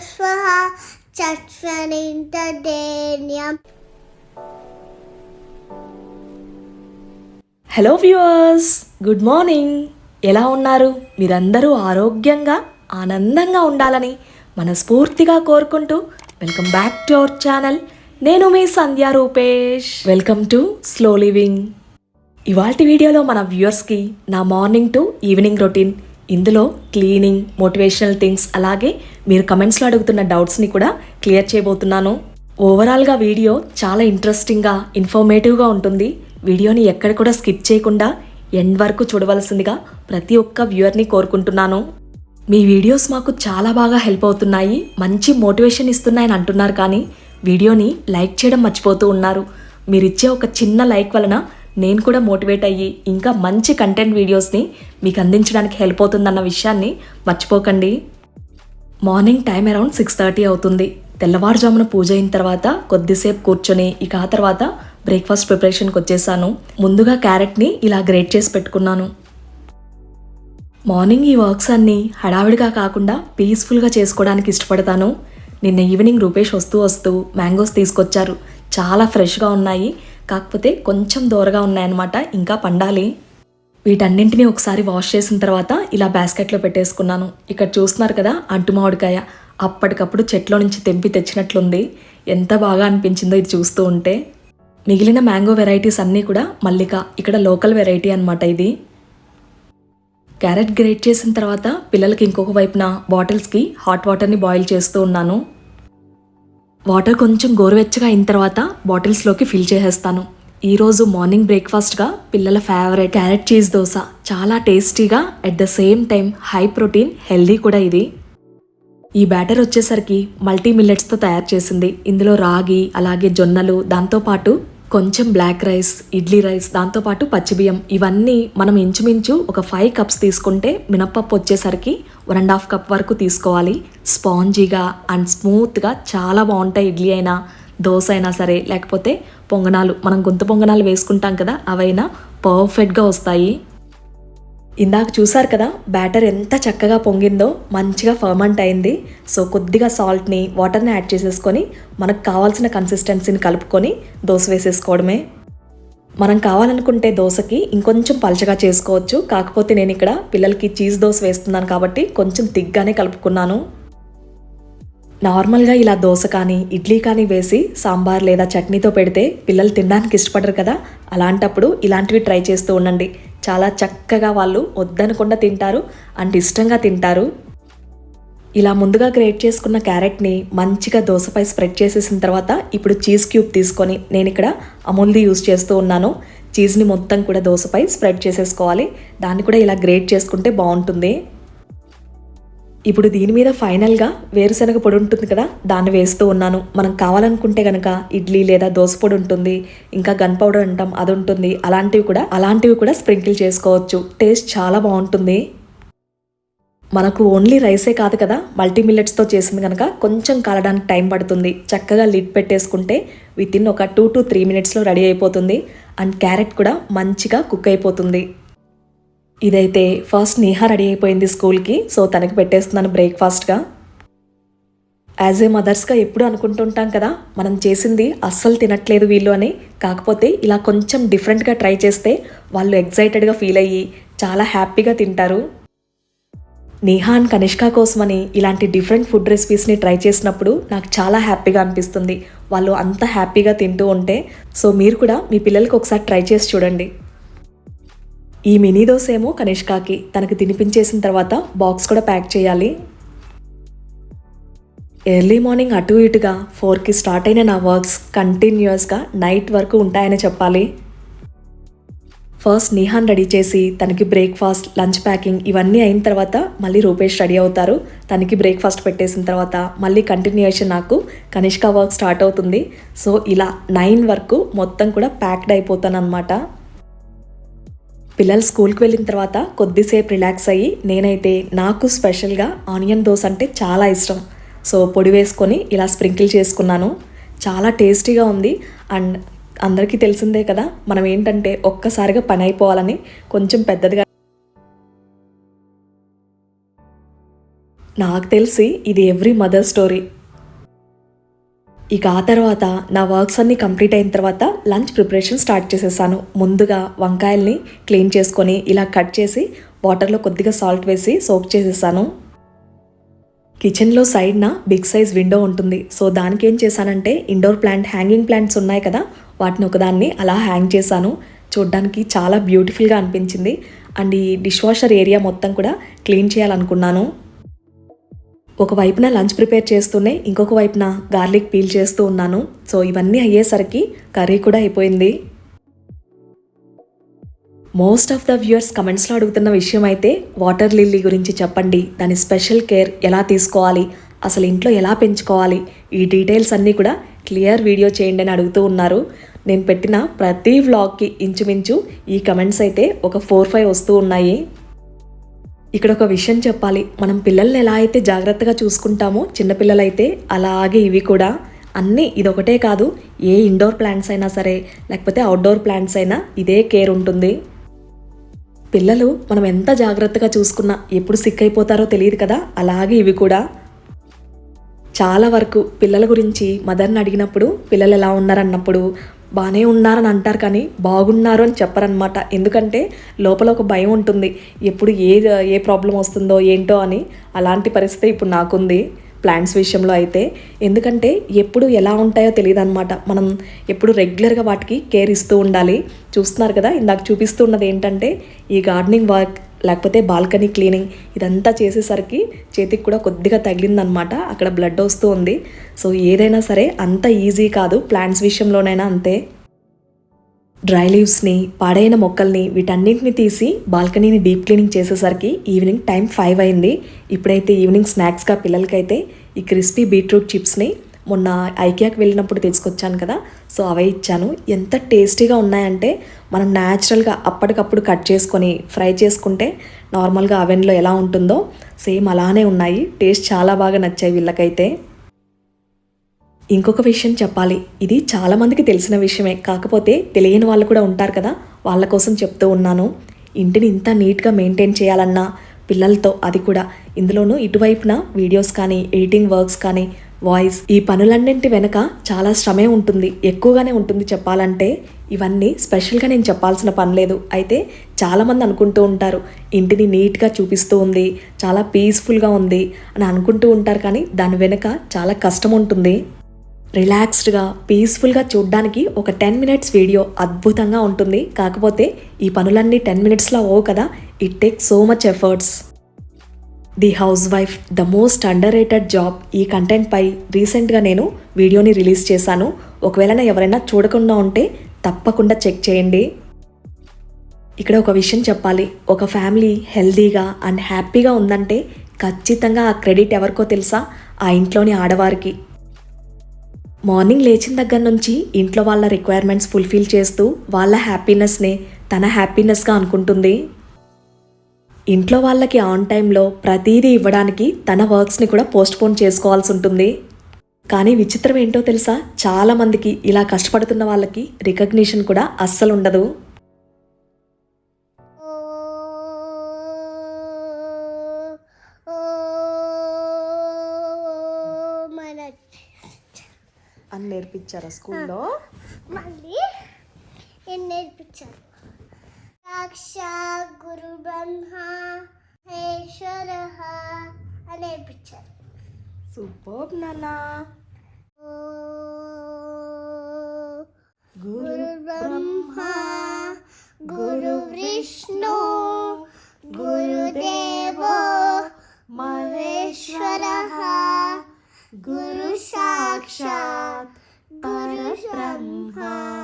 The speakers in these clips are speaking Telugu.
స్వహ చక్షరింతదేన్యం. హలో వ్యూవర్స్ గుడ్ మార్నింగ్ ఎలా ఉన్నారు? మీరందరూ ఆరోగ్యంగా ఆనందంగా ఉండాలని మనస్ఫూర్తిగా కోరుకుంటూ welcome back to our channel నేను మీ Sandhya Rupesh. Welcome to slow living ఇవాల్టి వీడియోలో మన వ్యూవర్స్కి నా మార్నింగ్ టు ఈవినింగ్ రొటీన్ ఇందులో క్లీనింగ్ మోటివేషనల్ థింగ్స్ అలాగే మీరు కమెంట్స్లో అడుగుతున్న డౌట్స్ని కూడా క్లియర్ చేయబోతున్నాను. ఓవరాల్గా వీడియో చాలా ఇంట్రెస్టింగ్గా ఇన్ఫర్మేటివ్గా ఉంటుంది. వీడియోని ఎక్కడ కూడా స్కిప్ చేయకుండా ఎండ్ వరకు చూడవలసిందిగా ప్రతి ఒక్క వ్యూవర్ని కోరుకుంటున్నాను. మీ వీడియోస్ మాకు చాలా బాగా హెల్ప్ అవుతున్నాయి. మంచి మోటివేషన్ ఇస్తున్నాయని అంటున్నారు కానీ వీడియోని లైక్ చేయడం మర్చిపోతూ ఉన్నారు. మీరిచ్చే ఒక చిన్న లైక్ వలన నేను కూడా మోటివేట్ అయ్యి ఇంకా మంచి కంటెంట్ వీడియోస్ని మీకు అందించడానికి హెల్ప్ అవుతుందన్న విషయాన్ని మర్చిపోకండి. Morning time around six thirty అవుతుంది. తెల్లవారుజామున పూజ అయిన తర్వాత కొద్దిసేపు కూర్చొని ఇక ఆ తర్వాత బ్రేక్ఫాస్ట్ ప్రిపరేషన్కి వచ్చేసాను. ముందుగా క్యారెట్ని ఇలా గ్రేట్ చేసి పెట్టుకున్నాను. మార్నింగ్ ఈ వర్క్స్ అన్నీ హడావిడిగా కాకుండా పీస్ఫుల్గా చేసుకోవడానికి ఇష్టపడతాను. నిన్న ఈవినింగ్ రూపేష్ వస్తూ వస్తూ మ్యాంగోస్ తీసుకొచ్చారు. చాలా ఫ్రెష్గా ఉన్నాయి. కాకపోతే కొంచెం దూరగా ఉన్నాయన్నమాట. ఇంకా పండాలి. వీటన్నింటినీ ఒకసారి వాష్ చేసిన తర్వాత ఇలా బాస్కెట్లో పెట్టేసుకున్నాను. ఇక్కడ చూస్తున్నారు కదా అంటు మామిడికాయ. అప్పటికప్పుడు చెట్లో నుంచి తెంపి తెచ్చినట్లుంది. ఎంత బాగా అనిపించిందో ఇది చూస్తూ ఉంటే. మిగిలిన మ్యాంగో వెరైటీస్ అన్నీ కూడా మల్లిక ఇక్కడ లోకల్ వెరైటీ అనమాట ఇది. క్యారెట్ గ్రేట్ చేసిన తర్వాత పిల్లలకి ఇంకొక వైపున బాటిల్స్కి హాట్ వాటర్ని బాయిల్ చేస్తూ ఉన్నాను. వాటర్ కొంచెం గోరువెచ్చగా అయిన తర్వాత బాటిల్స్లోకి ఫిల్ చేసేస్తాను. ఈరోజు మార్నింగ్ బ్రేక్ఫాస్ట్గా పిల్లల ఫేవరెట్ క్యారెట్ చీజ్ దోశ. చాలా టేస్టీగా at the same time high protein healthy కూడా ఇది. ఈ బ్యాటర్ వచ్చేసరికి మల్టీ మిల్లెట్స్తో తయారు చేసింది. ఇందులో రాగి అలాగే జొన్నలు దాంతోపాటు కొంచెం బ్లాక్ రైస్ ఇడ్లీ రైస్ దాంతోపాటు పచ్చిబియ్యం ఇవన్నీ మనం ఇంచుమించు ఒక ఫైవ్ కప్స్ తీసుకుంటే మినప్పప్పు వచ్చేసరికి వన్ అండ్ హాఫ్ కప్ వరకు తీసుకోవాలి. స్పాంజీగా అండ్ స్మూత్గా చాలా బాగుంటాయి ఇడ్లీ అయినా దోశ అయినా సరే లేకపోతే పొంగనాలు. మనం గొంతు పొంగనాలు వేసుకుంటాం కదా అవైనా పర్ఫెక్ట్గా వస్తాయి. ఇందాక చూసారు కదా బ్యాటర్ ఎంత చక్కగా పొంగిందో మంచిగా ఫర్మంట్ అయింది. సో కొద్దిగా సాల్ట్ని వాటర్ని యాడ్ చేసేసుకొని మనకు కావాల్సిన కన్సిస్టెన్సీని కలుపుకొని దోశ వేసేసుకోవడమే. మనం కావాలనుకుంటే దోశకి ఇంకొంచెం పలచగా చేసుకోవచ్చు. కాకపోతే నేను ఇక్కడ పిల్లలకి చీజ్ దోశ వేస్తున్నాను కాబట్టి కొంచెం తిగ్గానే కలుపుకున్నాను. నార్మల్గా ఇలా దోశ కానీ ఇడ్లీ కానీ వేసి సాంబార్ లేదా చట్నీతో పెడితే పిల్లలు తినడానికి ఇష్టపడరు కదా. అలాంటప్పుడు ఇలాంటివి ట్రై చేస్తూ ఉండండి. చాలా చక్కగా వాళ్ళు వద్దనకుండా తింటారు అండ్ ఇష్టంగా తింటారు. ఇలా ముందుగా గ్రేట్ చేసుకున్న క్యారెట్ని మంచిగా దోశపై స్ప్రెడ్ చేసేసిన తర్వాత ఇప్పుడు చీజ్ క్యూబ్ తీసుకొని నేను ఇక్కడ అమూల్ది యూజ్ చేస్తూ ఉన్నాను. చీజ్ని మొత్తం కూడా దోశపై స్ప్రెడ్ చేసేసుకోవాలి. దాన్ని కూడా ఇలా గ్రేట్ చేసుకుంటే బాగుంటుంది. ఇప్పుడు దీని మీద ఫైనల్గా వేరుశనగ పొడి ఉంటుంది కదా దాన్ని వేస్తూ ఉన్నాను. మనం కావాలనుకుంటే కనుక ఇడ్లీ లేదా దోశ పొడి ఉంటుంది ఇంకా గన్ పౌడర్ అంటాం అది ఉంటుంది. అలాంటివి కూడా అలాంటివి కూడా స్ప్రింకిల్ చేసుకోవచ్చు. టేస్ట్ చాలా బాగుంటుంది. మనకు ఓన్లీ రైసే కాదు కదా మల్టీ మిల్లెట్స్తో చేసింది కనుక కొంచెం కాలడానికి టైం పడుతుంది. చక్కగా లిడ్ పెట్టేసుకుంటే విత్ ఇన్ ఒక టూ టు త్రీ మినిట్స్లో రెడీ అయిపోతుంది. అండ్ క్యారెట్ కూడా మంచిగా కుక్ అయిపోతుంది. ఇదైతే ఫస్ట్ నేహా రెడీ అయిపోయింది స్కూల్కి సో తనకి పెట్టేస్తున్నాను బ్రేక్ఫాస్ట్గా యాజ్ ఏ మదర్స్గా ఎప్పుడు అనుకుంటుంటాం కదా మనం చేసింది అస్సలు తినట్లేదు వీళ్ళు అని. కాకపోతే ఇలా కొంచెం డిఫరెంట్గా ట్రై చేస్తే వాళ్ళు ఎగ్జైటెడ్గా ఫీల్ అయ్యి చాలా హ్యాపీగా తింటారు. నేహా అండ్ కనిష్క కోసమని ఇలాంటి డిఫరెంట్ ఫుడ్ రెసిపీస్ని ట్రై చేసినప్పుడు నాకు చాలా హ్యాపీగా అనిపిస్తుంది. వాళ్ళు అంత హ్యాపీగా తింటూ ఉంటే సో మీరు కూడా మీ పిల్లలకి ఒకసారి ట్రై చేసి చూడండి. ఈ మినీ దోశ ఏమో కనిష్కాకి. తనకు తినిపించేసిన తర్వాత బాక్స్ కూడా ప్యాక్ చేయాలి. ఎర్లీ మార్నింగ్ అటు ఇటుగా ఫోర్కి స్టార్ట్ అయిన నా వర్క్స్ కంటిన్యూస్గా నైట్ వరకు ఉంటాయని చెప్పాలి. ఫస్ట్ నిహాన్ రెడీ చేసి తనకి బ్రేక్ఫాస్ట్ లంచ్ ప్యాకింగ్ ఇవన్నీ అయిన తర్వాత మళ్ళీ రూపేష్ రెడీ అవుతారు. తనకి బ్రేక్ఫాస్ట్ పెట్టేసిన తర్వాత మళ్ళీ కంటిన్యూషన్ నాకు కనిష్క వర్క్ స్టార్ట్ అవుతుంది. సో ఇలా నైన్ వరకు మొత్తం కూడా ప్యాక్డ్ అయిపోతాను అనమాట పిల్లలు స్కూల్కి వెళ్ళిన తర్వాత కొద్దిసేపు రిలాక్స్ అయ్యి నేనైతే నాకు స్పెషల్గా ఆనియన్ దోశ అంటే చాలా ఇష్టం. సో పొడి వేసుకొని ఇలా స్ప్రింకిల్ చేసుకున్నాను. చాలా టేస్టీగా ఉంది. అండ్ అందరికీ తెలిసిందే కదా మనం ఏంటంటే ఒక్కసారిగా పని అయిపోవాలని కొంచెం పెద్దదిగా నాకు తెలిసి ఇది ఎవ్రీ మదర్ స్టోరీ. ఇక ఆ తర్వాత నా వర్క్స్ అన్నీ కంప్లీట్ అయిన తర్వాత లంచ్ ప్రిపరేషన్ స్టార్ట్ చేసేసాను. ముందుగా వంకాయల్ని క్లీన్ చేసుకొని ఇలా కట్ చేసి వాటర్లో కొద్దిగా సాల్ట్ వేసి సోక్ చేసేసాను. కిచెన్లో సైడ్న బిగ్ సైజ్ విండో ఉంటుంది. సో దానికి ఏం చేశానంటే ఇండోర్ ప్లాంట్ హ్యాంగింగ్ ప్లాంట్స్ ఉన్నాయి కదా వాటిని ఒకదాన్ని అలా హ్యాంగ్ చేశాను. చూడ్డానికి చాలా బ్యూటిఫుల్గా అనిపించింది. అండ్ ఈ డిష్ వాషర్ ఏరియా మొత్తం కూడా క్లీన్ చేయాలనుకున్నాను. ఒక వైపున లంచ్ ప్రిపేర్ చేస్తూనే ఇంకొక వైపున గార్లిక్ పీల్ చేస్తూ ఉన్నాను. సో ఇవన్నీ అయ్యేసరికి కర్రీ కూడా అయిపోయింది. మోస్ట్ ఆఫ్ ద వ్యూయర్స్ కమెంట్స్లో అడుగుతున్న విషయం అయితే వాటర్ లిల్లీ గురించి చెప్పండి. దాని స్పెషల్ కేర్ ఎలా తీసుకోవాలి? అసలు ఇంట్లో ఎలా పెంచుకోవాలి? ఈ డీటెయిల్స్ అన్నీ కూడా క్లియర్ వీడియో చేయండి అని అడుగుతూ ఉన్నారు. నేను పెట్టిన ప్రతి వ్లాగ్కి ఇంచుమించు ఈ కమెంట్స్ అయితే ఒక ఫోర్ ఫైవ్ వస్తూ ఉన్నాయి. ఇక్కడ ఒక విషయం చెప్పాలి. మనం పిల్లల్ని ఎలా అయితే జాగ్రత్తగా చూసుకుంటామో చిన్నపిల్లలైతే అలాగే ఇవి కూడా. అన్నీ ఇదొకటే కాదు ఏ ఇండోర్ ప్లాంట్స్ అయినా సరే లేకపోతే అవుట్డోర్ ప్లాంట్స్ అయినా ఇదే కేర్ ఉంటుంది. పిల్లలు మనం ఎంత జాగ్రత్తగా చూసుకున్నా ఎప్పుడు సిక్ అయిపోతారో తెలియదు కదా అలాగే ఇవి కూడా. చాలా వరకు పిల్లల గురించి మదర్ని అడిగినప్పుడు పిల్లలు ఎలా ఉన్నారన్నప్పుడు బాగానే ఉన్నారని అంటారు కానీ బాగున్నారు అని చెప్పరనమాట ఎందుకంటే లోపల ఒక భయం ఉంటుంది. ఎప్పుడు ఏ ఏ ప్రాబ్లం వస్తుందో ఏంటో అని అలాంటి పరిస్థితి ఇప్పుడు నాకుంది ప్లాంట్స్ విషయంలో అయితే. ఎందుకంటే ఎప్పుడు ఎలా ఉంటాయో తెలియదు అనమాట మనం ఎప్పుడు రెగ్యులర్గా వాటికి కేర్ ఇస్తూ ఉండాలి. చూస్తున్నారు కదా ఇందాక చూపిస్తూ ఉన్నది ఏంటంటే ఈ గార్డెనింగ్ వర్క్ లేకపోతే బాల్కనీ క్లీనింగ్ ఇదంతా చేసేసరికి చేతికి కూడా కొద్దిగా తగిలిందనమాట. అక్కడ బ్లడ్ వస్తూ ఉంది. సో ఏదైనా సరే అంత ఈజీ కాదు. ప్లాంట్స్ విషయంలోనైనా అంతే. డ్రై లీవ్స్ని పాడైన మొక్కల్ని వీటన్నింటిని తీసి బాల్కనీని డీప్ క్లీనింగ్ చేసేసరికి ఈవినింగ్ టైం ఫైవ్ అయింది. ఇప్పుడైతే ఈవినింగ్ స్నాక్స్గా పిల్లలకైతే ఈ క్రిస్పీ బీట్రూట్ చిప్స్ని మొన్న ఐకియాకి వెళ్ళినప్పుడు తెచ్చుకొచ్చాను కదా. సో అవే ఇచ్చాను. ఎంత టేస్టీగా ఉన్నాయంటే మనం న్యాచురల్గా అప్పటికప్పుడు కట్ చేసుకొని ఫ్రై చేసుకుంటే నార్మల్గా అవెన్లో ఎలా ఉంటుందో సేమ్ అలానే ఉన్నాయి. టేస్ట్ చాలా బాగా నచ్చాయి వీళ్ళకైతే. ఇంకొక విషయం చెప్పాలి. ఇది చాలామందికి తెలిసిన విషయమే. కాకపోతే తెలియని వాళ్ళు కూడా ఉంటారు కదా. వాళ్ళ కోసం చెప్తూ ఉన్నాను. ఇంటిని ఇంత నీట్గా మెయింటైన్ చేయాలన్నా పిల్లలతో అది కూడా. ఇందులోనూ ఇటువైపున వీడియోస్ కానీ ఎడిటింగ్ వర్క్స్ కానీ వాయిస్ ఈ పనులన్నింటి వెనక చాలా శ్రమే ఉంటుంది. ఎక్కువగానే ఉంటుంది చెప్పాలంటే. ఇవన్నీ స్పెషల్గా నేను చెప్పాల్సిన పని లేదు. అయితే చాలామంది అనుకుంటూ ఉంటారు. ఇంటిని నీట్గా చూపిస్తూ ఉంది. చాలా పీస్ఫుల్గా ఉంది అని అనుకుంటూ ఉంటారు కానీ దాని వెనుక చాలా కష్టం ఉంటుంది. రిలాక్స్డ్గా పీస్ఫుల్గా చూడడానికి ఒక టెన్ మినిట్స్ వీడియో అద్భుతంగా ఉంటుంది. కాకపోతే ఈ పనులన్నీ టెన్ మినిట్స్లో అవ్వవు కదా. It take so much efforts the housewife the most underrated job ఈ కంటెంట్పై రీసెంట్గా నేను వీడియోని రిలీజ్ చేశాను. ఒకవేళ ఎవరైనా చూడకుండా ఉంటే తప్పకుండా చెక్ చేయండి. ఇక్కడ ఒక విషయం చెప్పాలి. ఒక ఫ్యామిలీ హెల్దీగా అండ్ హ్యాపీగా ఉందంటే ఖచ్చితంగా ఆ క్రెడిట్ ఎవరికో తెలుసా? ఆ ఇంట్లోని ఆడవారికి. మార్నింగ్ లేచిన దగ్గర నుంచి ఇంట్లో వాళ్ళ రిక్వైర్మెంట్స్ ఫుల్ఫిల్ చేస్తూ వాళ్ళ హ్యాపీనెస్నే తన హ్యాపీనెస్గా అనుకుంటుంది. ఇంట్లో వాళ్ళకి ఆన్ టైంలో ప్రతిదీ ఇవ్వడానికి తన వర్క్స్ని కూడా పోస్ట్ పోన్ చేసుకోవాల్సి ఉంటుంది. కానీ విచిత్రం ఏంటో తెలుసా? చాలా మందికి ఇలా కష్టపడుతున్న వాళ్ళకి రికగ్నిషన్ కూడా అస్సలు ఉండదు. అని నేర్పించారా స్కూల్లో? మళ్ళీ నేర్పించారు? साक्षात गुरु ब्रह्मा महेश्वरः अने picture Superb, Nana. Guru Brahma, Guru Vishnu, Guru Devo, Maheshwaraha, Guru Sakshat, Guru Brahma.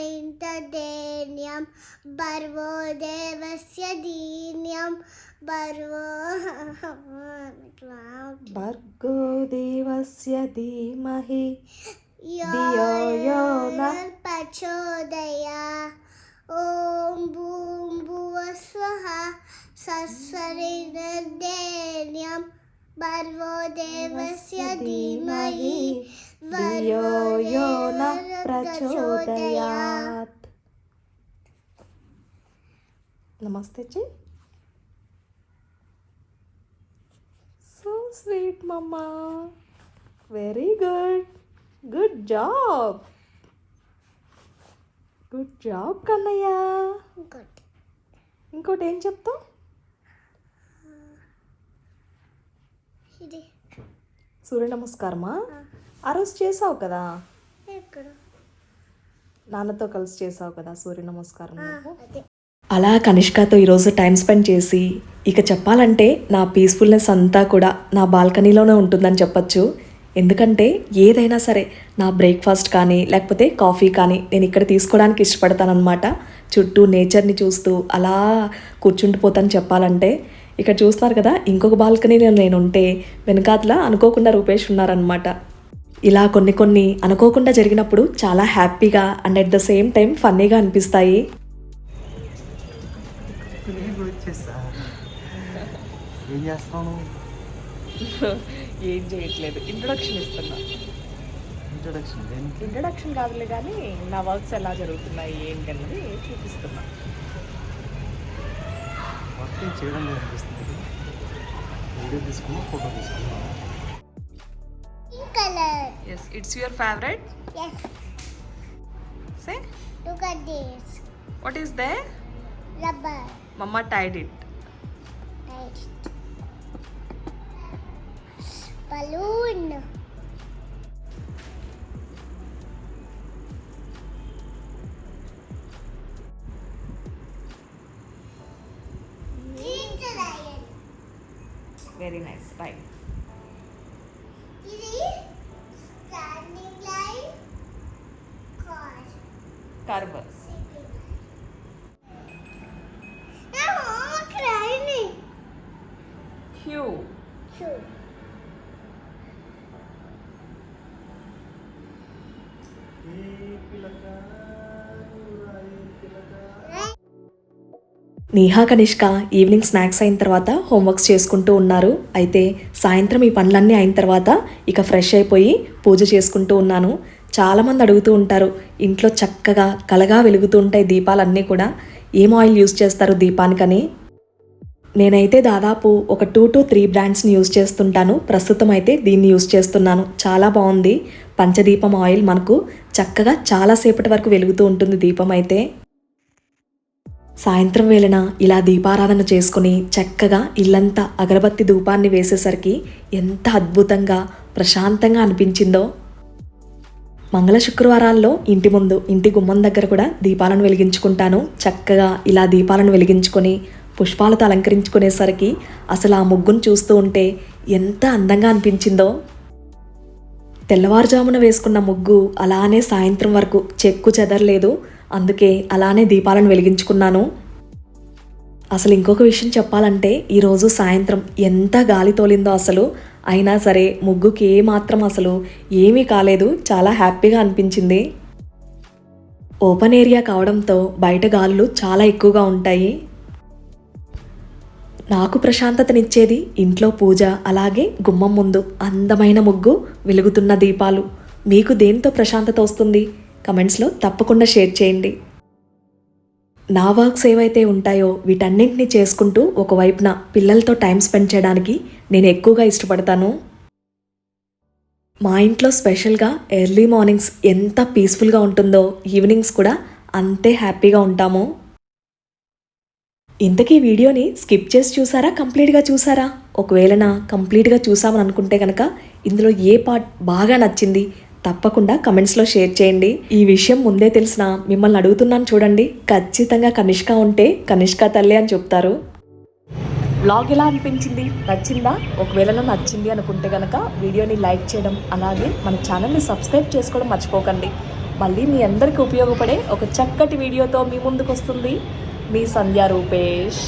निन्तदेन्यं भर्वो देवस्य दीन्यं भर्वो भर्गो देवस्य धीमहि। यो यो न प्रचोदया ॐ भूं भुवः स्वः सस्वरिदेन्यं ధియో యో న ప్రచోదయాత్. నమస్తే G so sweet mamma. Very good. Good job. Good job Kannayya. ఇంకోటి ఏం చెప్తావు? ఇది. సూర్య నమస్కారమా? ఆ. రోజు చేసావు కదా? ఎక్కడ? నాన్నతో కలిసి చేసావు కదా సూర్య నమస్కారం అలా కనిష్కతో ఈరోజు టైం స్పెండ్ చేసి ఇక చెప్పాలంటే నా పీస్ఫుల్నెస్ అంతా కూడా నా బాల్కనీలోనే ఉంటుందని చెప్పొచ్చు. ఎందుకంటే ఏదైనా సరే నా బ్రేక్ఫాస్ట్ కానీ లేకపోతే కాఫీ కానీ నేను ఇక్కడ తీసుకోవడానికి ఇష్టపడతానన్నమాట. చుట్టూ నేచర్ని చూస్తూ అలా కూర్చుండిపోతాను చెప్పాలంటే. ఇక్కడ చూస్తున్నారు కదా ఇంకొక బాల్కనీలో నేను ఉంటే వెనకాతల అనుకోకుండా రూపేష్ ఉన్నారనమాట ఇలా కొన్ని కొన్ని అనుకోకుండా జరిగినప్పుడు చాలా హ్యాపీగా and at the same time ఫన్నీగా అనిపిస్తాయి. ఏం చేయట్లేదు. ఇంట్రొడక్షన్ ఇస్తున్నా. ఇంట్రొడక్షన్ ఇంట్రొడక్షన్ కాదులే కానీ నా వర్క్స్ ఎలా జరుగుతున్నాయి ఏంటన్నది చూపిస్తున్నా. వర్క్ ఏం చేయడం లేదు అనిపిస్తుంది వీడియో తీసుకున్నా ఫోటో తీసుకున్నా pink colour yes it's your favourite yes say look at this what is the rubber మమ్మ Tide it right balloon very nice. Bye. Standing line car. Car bus. Neeha Kanishka evening snacks అయిన తర్వాత హోంవర్క్స్ చేసుకుంటూ ఉన్నారు. అయితే సాయంత్రం ఈ పనులన్నీ అయిన తర్వాత ఇక ఫ్రెష్ అయిపోయి పూజ చేసుకుంటూ ఉన్నాను. చాలామంది అడుగుతూ ఉంటారు ఇంట్లో చక్కగా కలగా వెలుగుతూ ఉంటాయి దీపాలన్నీ కూడా. ఏం ఆయిల్ యూస్ చేస్తారు దీపానికని? నేనైతే దాదాపు ఒక టూ టు త్రీ బ్రాండ్స్ని యూస్ చేస్తుంటాను. ప్రస్తుతం అయితే దీన్ని యూస్ చేస్తున్నాను. చాలా బాగుంది. పంచదీపం ఆయిల్ మనకు చక్కగా చాలాసేపటి వరకు వెలుగుతూ ఉంటుంది దీపం అయితే. సాయంత్రం వేళన ఇలా దీపారాధన చేసుకుని చక్కగా ఇల్లంతా అగరబత్తి ధూపాన్ని వేసేసరికి ఎంత అద్భుతంగా ప్రశాంతంగా అనిపించిందో. మంగళ శుక్రవారాల్లో ఇంటి ముందు ఇంటి గుమ్మం దగ్గర కూడా దీపాలను వెలిగించుకుంటాను. చక్కగా ఇలా దీపాలను వెలిగించుకొని పుష్పాలతో అలంకరించుకునేసరికి అసలు ఆ ముగ్గును చూస్తూ ఉంటే ఎంత అందంగా అనిపించిందో. తెల్లవారుజామున వేసుకున్న ముగ్గు అలానే సాయంత్రం వరకు చెక్కు చెదరలేదు. అందుకే అలానే దీపాలను వెలిగించుకున్నాను. అసలు ఇంకొక విషయం చెప్పాలంటే ఈరోజు సాయంత్రం ఎంత గాలి తోలిందో అసలు. అయినా సరే ముగ్గుకి ఏమాత్రం అసలు ఏమీ కాలేదు. చాలా హ్యాపీగా అనిపించింది. ఓపెన్ ఏరియా కావడంతో బయట గాలులు చాలా ఎక్కువగా ఉంటాయి. నాకు ప్రశాంతతనిచ్చేది ఇంట్లో పూజ అలాగే గుమ్మం ముందు అందమైన ముగ్గు వెలుగుతున్న దీపాలు. మీకు దేంతో ప్రశాంతత వస్తుంది? కమెంట్స్లో తప్పకుండా షేర్ చేయండి. నా వర్క్స్ ఏవైతే ఉంటాయో వీటన్నింటినీ చేసుకుంటూ ఒకవైపున పిల్లలతో టైం స్పెండ్ చేయడానికి నేను ఎక్కువగా ఇష్టపడతాను. మా ఇంట్లో స్పెషల్గా ఎర్లీ మార్నింగ్స్ ఎంత పీస్ఫుల్గా ఉంటుందో ఈవినింగ్స్ కూడా అంతే హ్యాపీగా ఉంటాము. ఇంతకీ వీడియోని స్కిప్ చేసి చూసారా? కంప్లీట్గా చూసారా? ఒకవేళ నా కంప్లీట్గా చూసామని అనుకుంటే కనుక ఇందులో ఏ పార్ట్ బాగా నచ్చింది? తప్పకుండా కమెంట్స్లో షేర్ చేయండి. ఈ విషయం ముందే తెలిసిన మిమ్మల్ని అడుగుతున్నాను చూడండి. ఖచ్చితంగా కనిష్క ఉంటే కనిష్క తల్లి అని చెప్తారు. బ్లాగ్ ఎలా అనిపించింది? నచ్చిందా? ఒకవేళ నచ్చింది అనుకుంటే కనుక వీడియోని లైక్ చేయడం అలాగే మన ఛానల్ని సబ్స్క్రైబ్ చేసుకోవడం మర్చిపోకండి. మళ్ళీ మీ అందరికీ ఉపయోగపడే ఒక చక్కటి వీడియోతో మీ ముందుకు వస్తుంది మీ సంధ్యా రూపేష్.